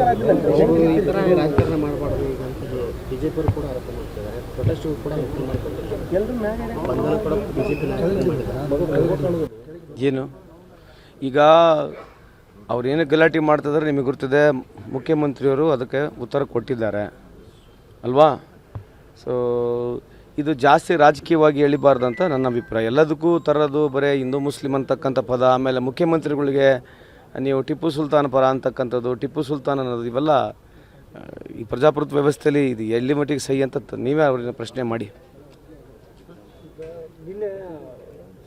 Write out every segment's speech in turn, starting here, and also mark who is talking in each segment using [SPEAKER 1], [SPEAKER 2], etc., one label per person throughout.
[SPEAKER 1] ಅವರು ಈ ರಾಜಕಾರಣ ಮಾಡಬಾರ್ದು ಈಗ ಬಿ ಕೂಡ ಮಾಡ್ತಿದ್ದಾರೆ ಪ್ರೊಟೆಸ್ಟ್ ಕೂಡ
[SPEAKER 2] ಏನು? ಈಗ ಅವ್ರು ಏನು ಗಲಾಟೆ ಮಾಡ್ತಿದ್ದಾರೆ ನಿಮಗೆ ಗೊತ್ತಿದೆ ಮುಖ್ಯಮಂತ್ರಿಯವರು ಅದಕ್ಕೆ ಉತ್ತರ ಕೊಟ್ಟಿದ್ದಾರೆ. ಅಲ್ವಾ? ಸೊ ಇದು ಜಾಸ್ತಿ ರಾಜಕೀಯವಾಗಿ ಎಳಿಬಾರ್ದಂತ ನನ್ನ ಅಭಿಪ್ರಾಯ. ಎಲ್ಲದಕ್ಕೂ ತರೋದು ಬರೀ ಹಿಂದೂ ಮುಸ್ಲಿಂ ಅಂತಕ್ಕಂಥ ಪದ, ಆಮೇಲೆ ಮುಖ್ಯಮಂತ್ರಿಗಳಿಗೆ ನೀವು ಟಿಪ್ಪು ಸುಲ್ತಾನ್ ಪರ ಅಂತಕ್ಕಂಥದ್ದು ಟಿಪ್ಪು ಸುಲ್ತಾನ್ ಅನ್ನೋದು ಇವೆಲ್ಲ ಈ ಪ್ರಜಾಪ್ರಭುತ್ವ ವ್ಯವಸ್ಥೆಯಲ್ಲಿ ಇದು ಎಲ್ಲಿ ಮಟ್ಟಿಗೆ ಸಹಿ ಅಂತ ನೀವೇ ಅವ್ರನ್ನ ಪ್ರಶ್ನೆ ಮಾಡಿ.
[SPEAKER 3] ನಿನ್ನೆ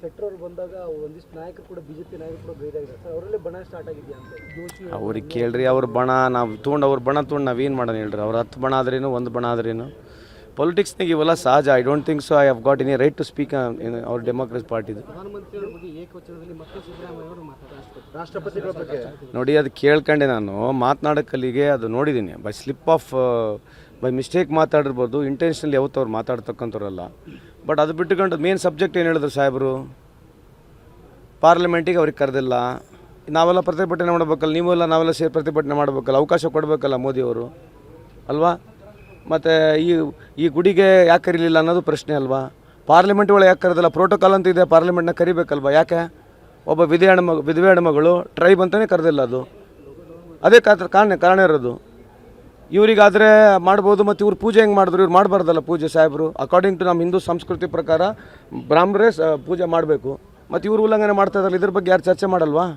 [SPEAKER 3] ಶೆಟ್ಟರ್ ಅವರು ಬಂದಾಗ ಒಂದಿಷ್ಟು ನಾಯಕರು ಕೂಡ ಬಿಜೆಪಿ ನಾಯಕರು ಕೂಡ ಬೇದಾಗಿದ್ದಾರೆ ಸರ್ ಅವರಲ್ಲೇ ಬಣ ಸ್ಟಾರ್ಟ್ ಆಗಿದೆಯಾ ಅಂತ? ಜೋಶಿ
[SPEAKER 2] ಅವ್ರಿಗೆ ಕೇಳ್ರಿ ಅವ್ರ ಬಣ ನಾವು ತೊಗೊಂಡು ಅವ್ರ ಬಣ ತೊಗೊಂಡು ನಾವೇನು ಮಾಡೋಣ ಹೇಳ್ರಿ? ಅವ್ರ ಹತ್ತು ಬಣ ಆದ್ರೇನು ಒಂದು ಬಣ ಆದ್ರೇನು? ಪೊಲಿಟಿಕ್ಸ್ನಾಗ ಇವೆಲ್ಲ ಸಹಜ. I don't think so I have got any right to speak ಅವ್ರ ಡೆಮೋಕ್ರಸಿ ಪಾರ್ಟಿದು ನೋಡಿ ಅದು ಕೇಳ್ಕೊಂಡೆ ನಾನು. ಮಾತನಾಡೋಕ್ಕಲ್ಲಿಗೆ ಅದು ನೋಡಿದ್ದೀನಿ by slip of by mistake ಮಾತಾಡಿರ್ಬೋದು. Intentional ಯಾವತ್ತೂ ಅವ್ರು ಮಾತಾಡ್ತಕ್ಕಂಥವ್ರಲ್ಲ. ಬಟ್ ಅದು ಬಿಟ್ಟುಕೊಂಡು ಮೇನ್ ಸಬ್ಜೆಕ್ಟ್ ಏನು ಹೇಳಿದ್ರು ಸಾಹೇಬರು? ಪಾರ್ಲಿಮೆಂಟಿಗೆ ಅವ್ರಿಗೆ ಕರೆದಿಲ್ಲ. ನಾವೆಲ್ಲ ಪ್ರತಿಭಟನೆ ಮಾಡಬೇಕಲ್ಲ ನೀವೆಲ್ಲ ನಾವೆಲ್ಲ ಸೇರಿ ಪ್ರತಿಭಟನೆ ಮಾಡಬೇಕಲ್ಲ ಅವಕಾಶ ಕೊಡಬೇಕಲ್ಲ ಮೋದಿಯವರು. ಅಲ್ವಾ? ಮತ್ತು ಈ ಈ ಗುಡಿಗೆ ಯಾಕೆ ಕರೀಲಿಲ್ಲ ಅನ್ನೋದು ಪ್ರಶ್ನೆ ಅಲ್ವಾ? ಪಾರ್ಲಿಮೆಂಟ್ ಒಳಗೆ ಯಾಕೆ ಕರೆದಿಲ್ಲ? ಪ್ರೋಟೋಕಾಲ್ ಅಂತ ಇದೆ ಪಾರ್ಲಿಮೆಂಟ್ನ ಕರಿಬೇಕಲ್ವಾ? ಯಾಕೆ? ಒಬ್ಬ ವಿಧಿ ಹೆಣ್ಮಗು ವಿಧವೆ ಹೆಣ್ಮಗಳು ಟ್ರೈಬ್ ಅಂತಲೇ ಕರೆದಿಲ್ಲ ಅದು. ಅದೇ ಕಾತ್ರ ಕಾರಣ ಕಾರಣ ಇರೋದು. ಇವರಿಗಾದರೆ ಮಾಡ್ಬೋದು ಮತ್ತು ಇವ್ರು ಪೂಜೆ ಹೆಂಗೆ ಮಾಡಿದ್ರು? ಇವ್ರು ಮಾಡಬಾರ್ದಲ್ಲ ಪೂಜೆ ಸಾಹೇಬರು? ಅಕಾರ್ಡಿಂಗ್ ಟು ನಮ್ಮ ಹಿಂದೂ ಸಂಸ್ಕೃತಿ ಪ್ರಕಾರ ಬ್ರಾಹ್ಮರೇ ಪೂಜೆ ಮಾಡಬೇಕು. ಮತ್ತು ಇವ್ರು ಉಲ್ಲಂಘನೆ ಮಾಡ್ತಾ ಇದ್ರಲ್ಲ ಇದ್ರ ಬಗ್ಗೆ ಯಾರು ಚರ್ಚೆ ಮಾಡಲ್ವಾ?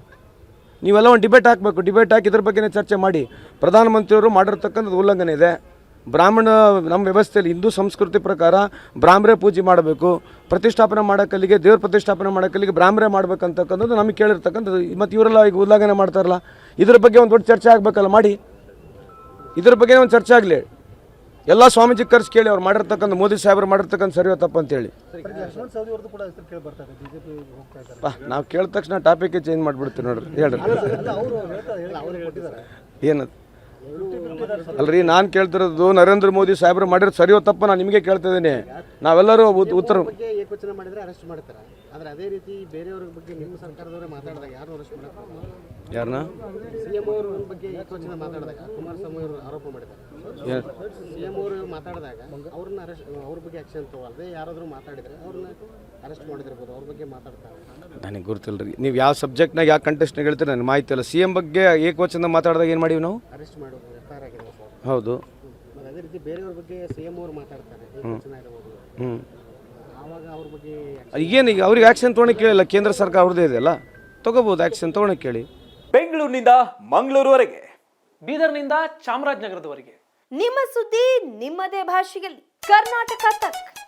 [SPEAKER 2] ನೀವೆಲ್ಲ ಒಂದು ಡಿಬೇಟ್ ಹಾಕಬೇಕು. ಡಿಬೇಟ್ ಹಾಕಿ ಇದ್ರ ಬಗ್ಗೆ ಚರ್ಚೆ ಮಾಡಿ. ಪ್ರಧಾನಮಂತ್ರಿಯವರು ಮಾಡಿರ್ತಕ್ಕಂಥದ್ದು ಉಲ್ಲಂಘನೆ ಇದೆ. ಬ್ರಾಹ್ಮಣ ನಮ್ಮ ವ್ಯವಸ್ಥೆಯಲ್ಲಿ ಹಿಂದೂ ಸಂಸ್ಕೃತಿ ಪ್ರಕಾರ ಬ್ರಾಹ್ಮರೇ ಪೂಜೆ ಮಾಡಬೇಕು. ಪ್ರತಿಷ್ಠಾಪನೆ ಮಾಡೋಕ್ಕಲ್ಲಿಗೆ ದೇವ್ರ ಪ್ರತಿಷ್ಠಾಪನೆ ಮಾಡೋಕ್ಕಲ್ಲಿಗೆ ಬ್ರಾಹ್ಮರೇ ಮಾಡ್ಬೇಕಂತಕ್ಕಂಥದ್ದು ನಮಗೆ ಕೇಳಿರ್ತಕ್ಕಂಥದ್ದು. ಮತ್ತು ಇವರೆಲ್ಲ ಈಗ ಉಲ್ಲಂಘನೆ ಮಾಡ್ತಾರಲ್ಲ ಇದ್ರ ಬಗ್ಗೆ ಒಂದು ದೊಡ್ಡ ಚರ್ಚೆ ಆಗಬೇಕಲ್ಲ ಮಾಡಿ. ಇದ್ರ ಬಗ್ಗೆ ಒಂದು ಚರ್ಚೆ ಆಗಲಿ. ಎಲ್ಲ ಸ್ವಾಮೀಜಿ ಕರ್ಸಿ ಕೇಳಿ ಅವ್ರು ಮಾಡಿರ್ತಕ್ಕಂಥ ಮೋದಿ ಸಾಹೇಬರು ಮಾಡಿರ್ತಕ್ಕಂಥ ಸರಿಯೋ ತಪ್ಪು ಅಂತೇಳಿ
[SPEAKER 3] ಲಕ್ಷ್ಮಣ್ ಸವದಿ ಅವ್ರದ್ದು ಕೂಡ ಹೆಸರು ಕೇಳಿ ಬರ್ತಾ ಬಿಜೆಪಿ ಹೋಗ್ತಾ ಇದ್ದಾರೆ
[SPEAKER 2] ನಾವು ಕೇಳಿದ ತಕ್ಷಣ ಟಾಪಿಕ್ ಚೇಂಜ್ ಮಾಡಿಬಿಡ್ತೀವಿ ನೋಡ್ರಿ ಹೇಳ್ರಿ ಏನದು? ಅಲ್ರಿ, ನಾನು ಕೇಳ್ತಿರೋದು ನರೇಂದ್ರ ಮೋದಿ ಸಾಹೇಬರು ಮಾಡಿರೋದು ಸರಿಯೋ ತಪ್ಪು ನಾನು ನಿಮಗೆ ಕೇಳ್ತಿದ್ದೀನಿ. ನಾವೆಲ್ಲರೂ ಉತ್- ಉತ್ತರ
[SPEAKER 1] ಆದರೆ ಅದೇ ರೀತಿ ಬೇರೆಯವ್ರ ಬಗ್ಗೆ ನಿಮ್ಮ ಸರ್ಕಾರದವರೇ ಮಾತಾಡಿದಾಗ ಯಾರು ಅರೆಸ್ಟ್ ಮಾಡಕ್ಕೆ
[SPEAKER 2] ಯಾರನ್ನ
[SPEAKER 1] ಸಿ ಎಂ ಅವ್ರ ಬಗ್ಗೆ ಏಕವಚನ ಮಾತಾಡಿದಾಗ ಕುಮಾರಸ್ವಾಮಿ ಅವರು ಆರೋಪ ಮಾಡಿದ್ದಾರೆ. ಸಿ ಎಂ ಅವರು ಮಾತಾಡಿದಾಗ ಅವ್ರನ್ನ ಅರೆಸ್ಟ್ ಅವ್ರ ಬಗ್ಗೆ ಆಕ್ಷನ್ ತಗೊಳ್ಳದೆ ಯಾರಾದರೂ ಮಾತಾಡಿದರೆ ಅವ್ರನ್ನ ಅರೆಸ್ಟ್ ಮಾಡಿದಿರ್ಬೋದು ಅವ್ರ ಬಗ್ಗೆ ಮಾತಾಡ್ತಾರೆ.
[SPEAKER 2] ನನಗೆ ಗೊತ್ತಿಲ್ಲ ರೀ ನೀವು ಯಾವ ಸಬ್ಜೆಕ್ಟ್ನಾಗ ಯಾವ ಕಂಟೆಸ್ಟ್ನಾಗ ಹೇಳ್ತೀರ ನನಗೆ ಮಾಹಿತಿ ಇಲ್ಲ. ಸಿ ಎಂ ಬಗ್ಗೆ ಏಕವಚನ ಮಾತಾಡಿದಾಗ ಏನು ಮಾಡೀವಿ ನಾವು?
[SPEAKER 1] ಅರೆಸ್ಟ್ ಮಾಡೋದು ಎಫ್ ಐ ಆರ್ ಆಗಿದೆ ಸರ್.
[SPEAKER 2] ಹೌದು.
[SPEAKER 1] ಅದೇ ರೀತಿ ಬೇರೆಯವ್ರ ಬಗ್ಗೆ ಸಿ ಎಂ ಅವರು ಮಾತಾಡ್ತಾರೆ.
[SPEAKER 2] ಹ್ಞೂ ಈಗ ಅವ್ರಿಗೆ ಆಕ್ಷನ್ ತೊಗೊಳಕ್ಕೆ ಕೇಳಿಲ್ಲ ಕೇಂದ್ರ ಸರ್ಕಾರ ಅವ್ರದ್ದೇ ಇದೆಯಲ್ಲ ತಗೋಬಹುದು ಆಕ್ಷನ್ ತೊಗೊಳಕ್ಕೆ ಕೇಳಿ.
[SPEAKER 4] ಬೆಂಗಳೂರಿನಿಂದ ಮಂಗಳೂರುವರೆಗೆ. ಬೀದರ್ನಿಂದ ಚಾಮರಾಜನಗರದವರೆಗೆ.
[SPEAKER 5] ನಿಮ್ಮ ಸುದ್ದಿ ನಿಮ್ಮದೇ ಭಾಷೆಯಲ್ಲಿ. ಕರ್ನಾಟಕ ತಕ್.